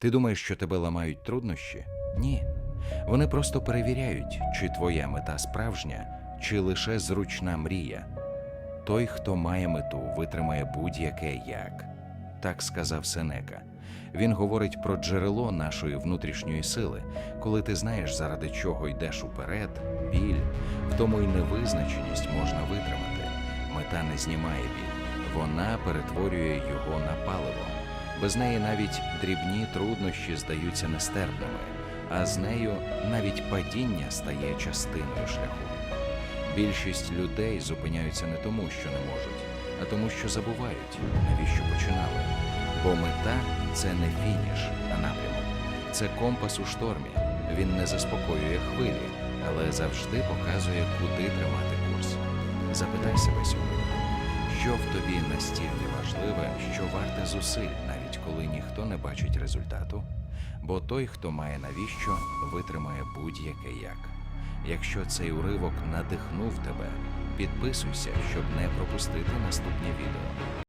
Ти думаєш, що тебе ламають труднощі? Ні. Вони просто перевіряють, чи твоя мета справжня, чи лише зручна мрія. Той, хто має мету, витримає будь-яке як. Так сказав Сенека. Він говорить про джерело нашої внутрішньої сили, коли ти знаєш, заради чого йдеш уперед, біль, в тому й невизначеність можна витримати. Мета не знімає біль, вона перетворює його на паливо. Без неї навіть дрібні труднощі здаються нестерпними, а з нею навіть падіння стає частиною шляху. Більшість людей зупиняються не тому, що не можуть, а тому, що забувають, навіщо починали. Бо мета це не фініш, а напрямок. Це компас у штормі. Він не заспокоює хвилі, але завжди показує, куди тримати курс. Запитай себе сьогодні, що в тобі настільки важливе, що варте зусиль, навіть коли ніхто не бачить результату. Бо той, хто має навіщо, витримає будь-яке як. Якщо цей уривок надихнув тебе, підписуйся, щоб не пропустити наступні відео.